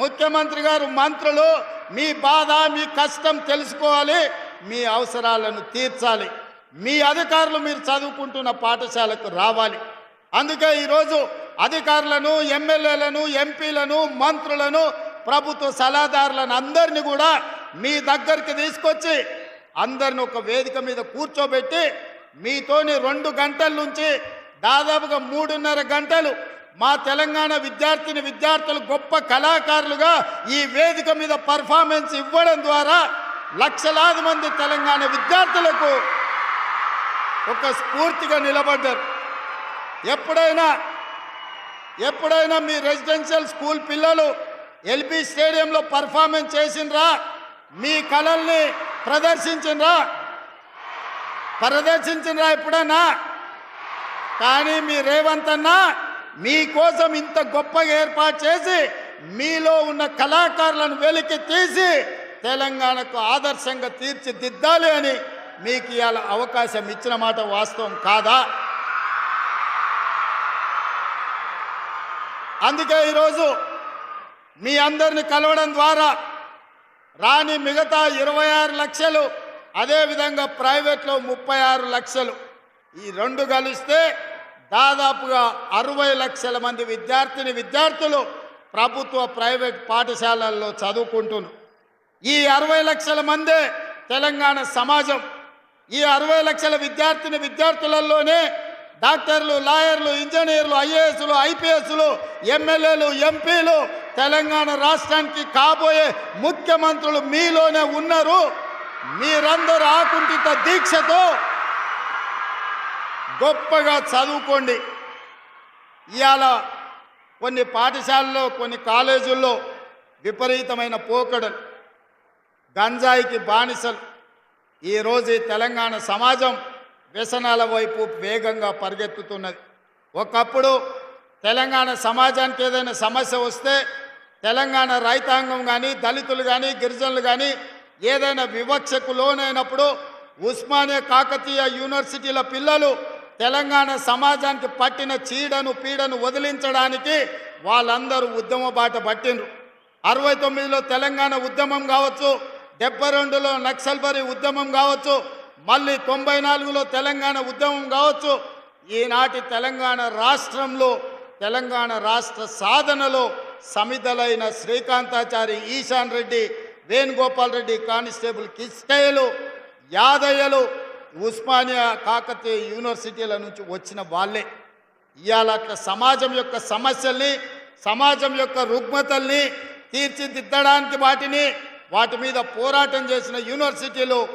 ముఖ్యమంత్రి గారు మంత్రులు మీ బాధ మీ కష్టం తెలుసుకోవాలి మీ అవసరాలను తీర్చాలి. మీ అధికారులు మీరు చదువుకుంటున్న పాఠశాలకు రావాలి. అందుకే ఈరోజు అధికారులను ఎమ్మెల్యేలను ఎంపీలను మంత్రులను ప్రభుత్వ సలహాదారులను అందరినీ కూడా మీ దగ్గరికి తీసుకొచ్చి అందరిని ఒక వేదిక మీద కూర్చోబెట్టి మీతోని రెండు గంటల నుంచి దాదాపుగా మూడున్నర గంటలు మా తెలంగాణ విద్యార్థిని విద్యార్థులు గొప్ప కళాకారులుగా ఈ వేదిక మీద పర్ఫార్మెన్స్ ఇవ్వడం ద్వారా లక్షలాది మంది తెలంగాణ విద్యార్థులకు ఒక స్ఫూర్తిగా నిలబడ్డారు. ఎప్పుడైనా ఎప్పుడైనా మీ రెసిడెన్షియల్ స్కూల్ పిల్లలు ఎల్బీ స్టేడియంలో పర్ఫార్మెన్స్ చేసిండ్రా? మీ కళల్ని ప్రదర్శించిండ్రా? ప్రదర్శించిండ్రా ఎప్పుడైనా కానీ మీ రేవంత్ అన్నా మీకోసం ఇంత గొప్పగా ఏర్పాటు చేసి మీలో ఉన్న కళాకారులను వెలికి తీసి తెలంగాణకు ఆదర్శంగా తీర్చిదిద్దాలి అని మీకు ఇవాళ అవకాశం ఇచ్చిన మాట వాస్తవం కాదా? అందుకే ఈరోజు మీ అందరిని కలవడం ద్వారా రాని మిగతా ఇరవై ఆరు లక్షలు అదేవిధంగా ప్రైవేట్లో ముప్పై ఆరు లక్షలు ఈ రెండు కలిస్తే దాదాపుగా అరవై లక్షల మంది విద్యార్థిని విద్యార్థులు ప్రభుత్వ ప్రైవేట్ పాఠశాలల్లో చదువుకుంటున్నారు. ఈ అరవై లక్షల మందే తెలంగాణ సమాజం ఈ అరవై లక్షల విద్యార్థిని విద్యార్థులలోనే డాక్టర్లు లాయర్లు ఇంజనీర్లు ఐఏఎస్లు ఐపీఎస్లు ఎమ్మెల్యేలు ఎంపీలు తెలంగాణ రాష్ట్రానికి కాబోయే ముఖ్యమంత్రులు మీలోనే ఉన్నారు. మీరందరూ ఆకుంఠిత దీక్షతో గొప్పగా చదువుకోండి. ఇవాళ కొన్ని పాఠశాలల్లో కొన్ని కాలేజీల్లో విపరీతమైన పోకడలు గంజాయికి బానిసలు. ఈరోజు తెలంగాణ సమాజం వ్యసనాల వైపు వేగంగా పరిగెత్తుతున్నది. ఒకప్పుడు తెలంగాణ సమాజానికి ఏదైనా సమస్య వస్తే తెలంగాణ రైతాంగం కానీ దళితులు కానీ గిరిజనులు కానీ ఏదైనా వివక్షకు లోనైనప్పుడు ఉస్మానియా కాకతీయ యూనివర్సిటీల పిల్లలు తెలంగాణ సమాజానికి పట్టిన చీడను పీడను వదిలించడానికి వాళ్ళందరూ ఉద్యమ బాట పట్టిండ్రు. అరవై తొమ్మిదిలో తెలంగాణ ఉద్యమం కావచ్చు డెబ్బై రెండులో నక్సల్బరీ ఉద్యమం కావచ్చు మళ్ళీ తొంభై నాలుగులో తెలంగాణ ఉద్యమం కావచ్చు ఈనాటి తెలంగాణ రాష్ట్రంలో తెలంగాణ రాష్ట్ర సాధనలో సమిధలైన శ్రీకాంతాచారి ఈశాన్ రెడ్డి వేణుగోపాల్ రెడ్డి కానిస్టేబుల్ కిష్టయ్యలు యాదయ్యలు ఉస్మానియా కాకతీయ యూనివర్సిటీల నుంచి వచ్చిన వాళ్ళే. ఇవాళ సమాజం యొక్క సమస్యల్ని సమాజం యొక్క రుగ్మతల్ని తీర్చిదిద్దడానికి వాటిని వాటి మీద పోరాటం చేసిన యూనివర్సిటీలు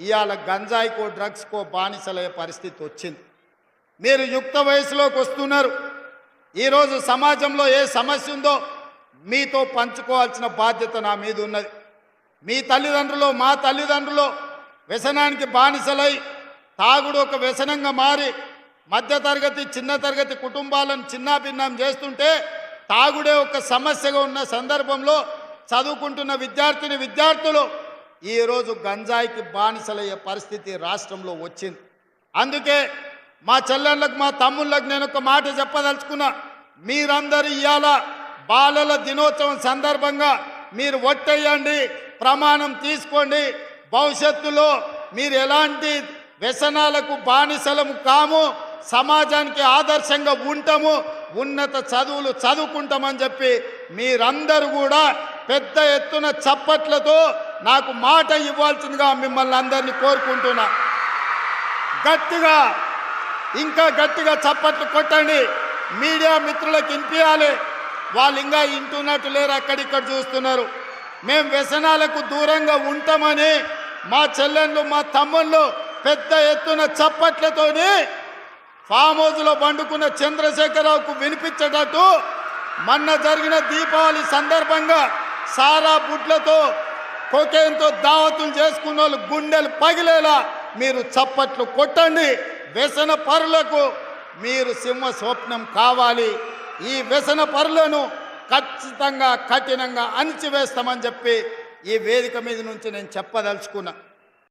ఇవాళ గంజాయికో డ్రగ్స్కో బానిసలయ్యే పరిస్థితి వచ్చింది. మీరు యుక్త వయసులోకి వస్తున్నారు. ఈరోజు సమాజంలో ఏ సమస్య ఉందో మీతో పంచుకోవాల్సిన బాధ్యత నా మీద ఉన్నది. మీ తల్లిదండ్రులు మా తల్లిదండ్రులు వ్యసనానికి బానిసలై తాగుడు ఒక వ్యసనంగా మారి మధ్యతరగతి చిన్న తరగతి కుటుంబాలను చిన్నాభిన్నం చేస్తుంటే తాగుడే ఒక సమస్యగా ఉన్న సందర్భంలో చదువుకుంటున్న విద్యార్థిని విద్యార్థులు ఈరోజు గంజాయికి బానిసలయ్యే పరిస్థితి రాష్ట్రంలో వచ్చింది. అందుకే మా చెల్లెళ్ళకు మా తమ్ముళ్ళకు నేను ఒక మాట చెప్పదలుచుకున్నా. మీరందరూ ఇవాళ బాలల దినోత్సవం సందర్భంగా మీరు ఒట్టేయండి ప్రమాణం తీసుకోండి భవిష్యత్తులో మీరు ఎలాంటి వ్యసనాలకు బానిసలము కాము సమాజానికి ఆదర్శంగా ఉంటాము ఉన్నత చదువులు చదువుకుంటామని చెప్పి మీరందరూ కూడా పెద్ద ఎత్తున చప్పట్లతో నాకు మాట ఇవ్వాల్సిందిగా మిమ్మల్ని అందరినీ కోరుకుంటున్నా. గట్టిగా ఇంకా గట్టిగా చప్పట్లు కొట్టండి. మీడియా మిత్రులకు వినిపించాలి. వాళ్ళు ఇంకా వింటున్నట్టు లేరు అక్కడిక్కడ చూస్తున్నారు. మేము వ్యసనాలకు దూరంగా ఉంటామని మా చెల్లెళ్ళు మా తమ్ముళ్ళు పెద్ద ఎత్తున చప్పట్లతోని ఫామ్ హౌస్లో పండుకున్న చంద్రశేఖరరావుకు వినిపించేటట్టు మొన్న జరిగిన దీపావళి సందర్భంగా సారా బుడ్లతో కొకేన్తో దావతులు చేసుకున్న వాళ్ళు గుండెలు పగిలేలా మీరు చప్పట్లు కొట్టండి. వ్యసన పరులకు మీరు సింహ స్వప్నం కావాలి. ఈ వ్యసన పరులను ఖచ్చితంగా కఠినంగా అణిచివేస్తామని చెప్పి ఈ వేదిక మీద నుంచి నేను చెప్పదలుచుకున్నా.